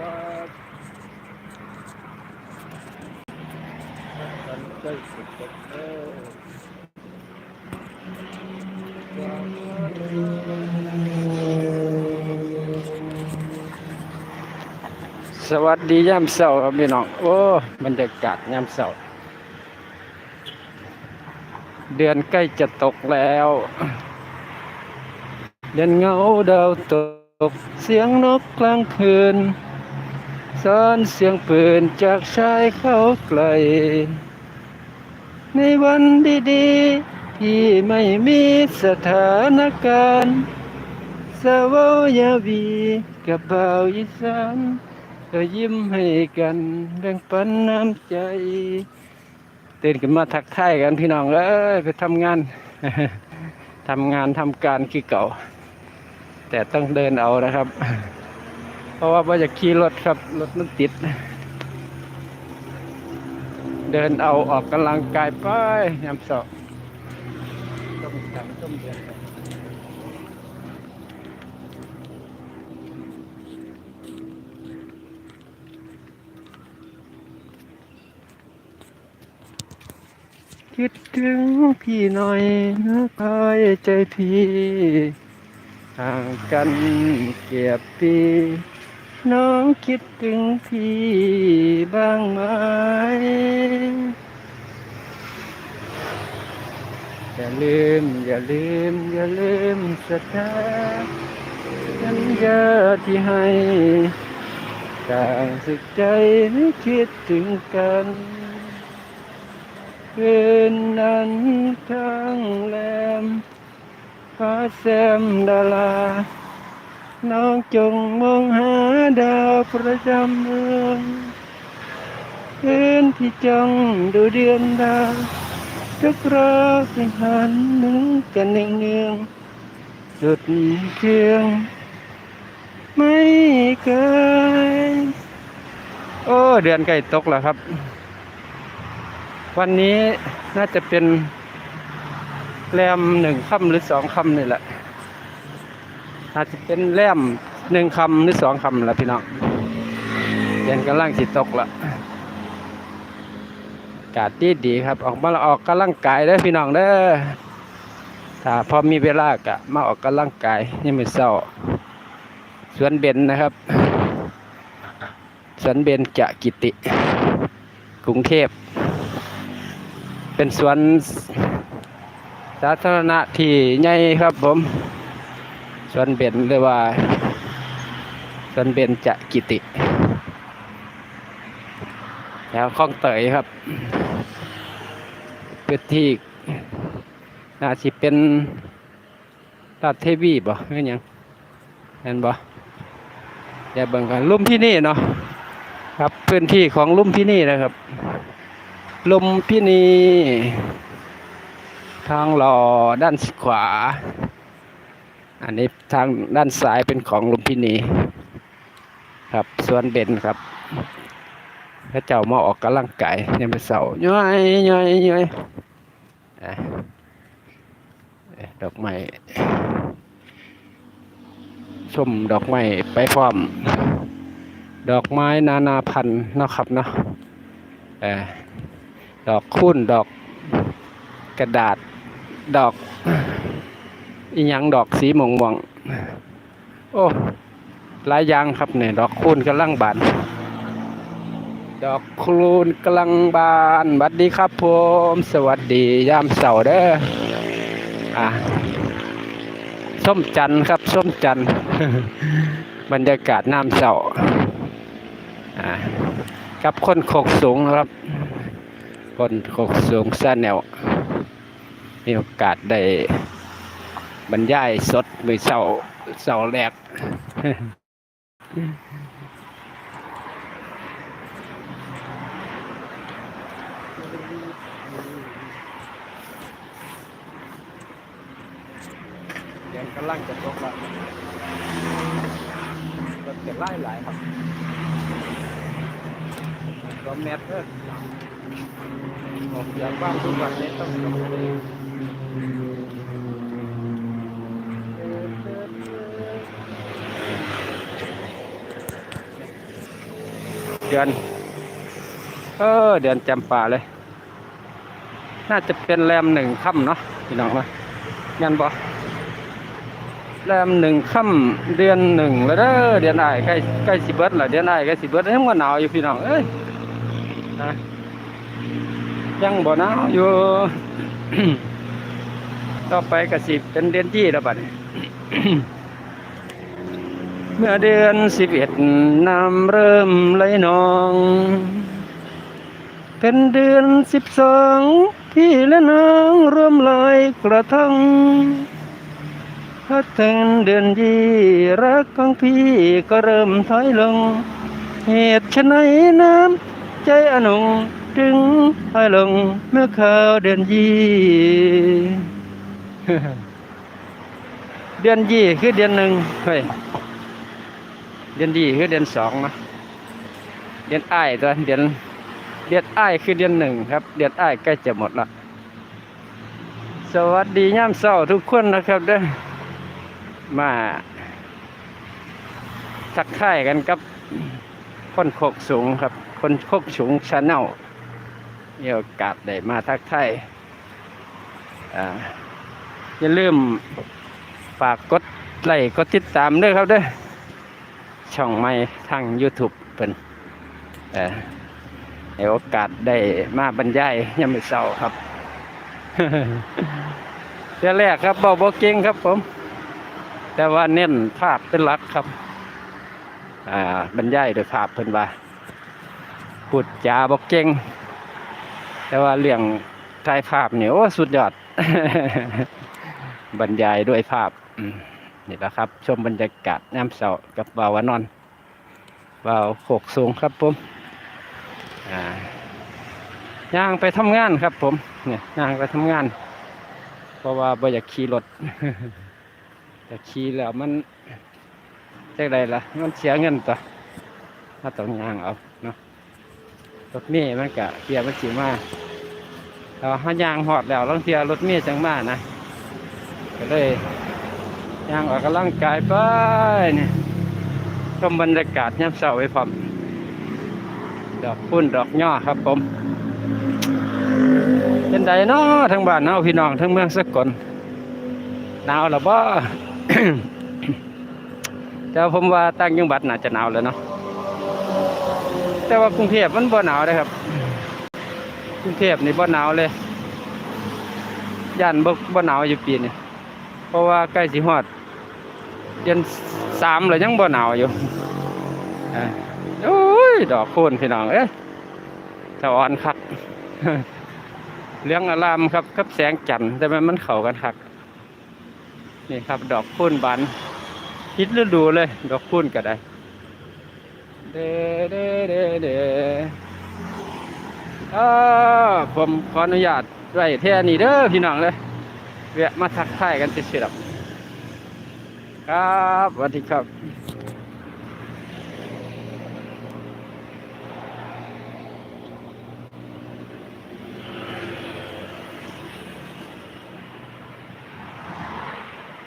ครับกันใกล้สุดแล้วสวัสดียามเช้าครับพี่น้อง โอ้บรรยากาศยามเช้าเดือนใกล้จะตกแล้ว เดือนเงาดาวตกเสียงนกกลางคืน ซ้อนเสียงปืนจากชายเขาไกล ในวันดีๆ ที่ไม่มีสถานการณ์สาวายาวีกับบ่าวอีสานก็ยิ้มให้กันแบ่งปันน้ำใจตื่นขึ้นมาทักทายกันพี่น้องเอ้ยไปทำงานทำงานทำการคือเก่า แต่ต้องเดินเอานะครับ เพราะว่าว่อยาจะขี่รถครับ รถมันติด เดินเอาออกกำลังกายไปยามสาร์ต้มกันต้มเดือนกันคิดถึงพี่หน่อยนะคอยใจพี่ห่างกันเกียบปี น้องคิดถึงพี่บ้างไหมอย่าลืม อย่าลืม อย่าลืมสัญญาสัญญาที่ให้ต่างสึกใจไม่คิดถึงกันคืนนั้นทั้งแรมฟ้าแซมดารา น้องจงมองหาดาวประจำเมืองคืนที่จ้องดูเดือนดาวทุกรอบที่หันนึงกันเนืองๆจุดเชื่องไม่เคยโอ้ เดือนใกล้ตกแล้วครับ วันนี้น่าจะเป็นแรมหนึ่งค่ำหรือสองค่ำนี่แหละ อาจจะเป็นแรมหนึ่งคำหรือสองคำละพี่น้องเดือนกำลังสิตกละอากาศดีดีครับ ออกมาออกกำลังกายเด้พี่น้องเด้อถ้าพอมีเวลากะมาออกกำลังกายนี่มือเศร้าสวนเบญนะครับสวนเบญจะกิติ กรุงเทพ เป็นสวนสาธารณะที่ใหญ่ครับผม สวนเบญหรือว่าสวนเบญจะกิติ แล้วคลองเตยครับพื้นที่น่าสิเป็นลาดเทวีบ่เงี้ยังเห็นบ่อย่าเบิ่งกันลุ่มที่นี่เนาะครับพื้นที่ของลุ่มที่นี่นะครับ ลุ่มพี่นีทางหล่อด้านขวา อันนี้ทางด้านซ้ายเป็นของลุมพินีครับสวนเบนครับพระเจ้ามาออกกำลังกายในวันเสาย้อยย่อยย่อยดอกไม้ชมดอกไม้ไปพร้อม ดอกไม้นานาพันธุ์นะครับเนาะดอกคุ้นดอกกระดาษดอก อีหยังดอกสีม่วงม่วงโอ้หลายอย่างครับเนี่ยดอกคูณกำลังบาน ดอกคูณกำลังบานสวัสดีครับผม สวัสดียามเสาร์เด้ออะส้มจันทร์ครับส้มจันทร์บรรยากาศน้ำเสาร์อะกับคนโคกสูงครับ คนโคกสูงซาแนวมีโอกาสได้ บรรยายสดมือเสาเสาแรกเดี๋ยวกำลังจะตกล้วรถจะไล่หลายครับก็แมทเออออกจากบ้านทุกวันนี้ต้องลงไป เดือน เออ เดือนจำป่าเลย น่าจะเป็นแรมหนึ่งค่ำเนาะพี่น้องนะยันบ่แรมหนึ่งค่ำเดือนหนึ่งแล้วเด้อเดือนอ้ายใกล้ใกล้สิเบิดแล้วเดือนอ้ายใกล้สิเบิร์ดยังบ่หนาวอยู่พี่น้องเอ้ยนะยังบ่หนาวอยู่ต่อไปก็สิเป็นเดือนที่แล้วบัดนี้ เมื่อเดือนสิบเอ็ดน้ำเริ่มไหลนอง เป็นเดือนสิบสองพี่และน้องร่วมลอยกระทงพอถึงเดือนยี่รักของพี่ก็เริ่มถอยลง เหตุไฉนน้ำใจอนงจึงถอยลงเมื่อเข้าเดือนยี่เดือนยี่คือเดือนหนึ่งเฮ้ย เดือนดีคือเดือนสองนะเดือนอ้ายตัวเดือนเดือนอ้ายคือเดือนหนึ่งครับ เดือนอ้ายใกล้จะหมดละสวัสดีย่ามเศร้าทุกคนนะครับเด้อมาทักทายกันกับ คนโคกสูงครับ คนโคกสูงชาแนลมีโอกาสได้มาทักทายอ่าอย่าลืมฝากกดไลค์กดติดตามด้วยครับเด้อ ช่องใหม่ทาง YouTube เป็นเอ่อในโอกาสได้มาบรรยายยามมื้อเช้าครับเรื่องแรกครับเบาบเก่งครับผม แต่ว่าเน้นภาพเป็นหลักครับ อ่าบรรยายโดยภาพเพิ่นว่าพูดจาบ่เก่ง แต่ว่าเรื่องถ่ายภาพเนี่ยโอ้สุดยอด บรรยายด้วยภาพ นี่แหละครับ ชมบรรยากาศน้ำเสากับบ่าวานอนบ่าวโขกสูงครับผมย่างไปทำงานครับ ผมเนี่ยย่างไปทำงาน เพราะว่าบ่อยากขี่รถแต่ขี่แล้วมันจักใดล่ะมันเสียเงินต่อถ้าต้องย่างเอาเนาะรถเมย์มันกะเทียร์มันสีมาเราห้าย่างหอดแล้วลองเทียรถเมย์จังมากนะก็เลย ย่างออกกำลังกายไปเนี่ยชมบรรยากาศยามเช้าไว้พร้อมดอกพุ่นดอกย่อครับผมเป็นไดเนาะทั้งบ้านเนาะพี่น้องทั้งเมืองสักลหนาวหรือบ่แต่ว่าผมว่าตั้งจังหวัดน่าจะหนาวแล้วเนาะแต่ว่ากรุงเทพมันบ่หนาวเลยครับกรุงเทพนี่บ่หนาวเลยย่านบ่บ่หนาวอยู่ปีนี้เพราะว่าใกล้สิฮอด เดือนสามแล้วยังบ่หนาวอยู่โอ้ยดอกโคนพี่น้องเอ้ยสะอ่อนคักเลี้ยงอารามครับกับแสงจันทร์แต่มันมันเข้ากันคักนี่ครับ ดอกโคนบานคิดฤดูเลย ดอกโคนก็ได้เด้เด้เด้เด้อ่าผมขออนุญาตไว้แท่นี้เด้อพี่น้องเลยแวะมาทักทายกันเฉยๆครับ ครับสวัสดีครับ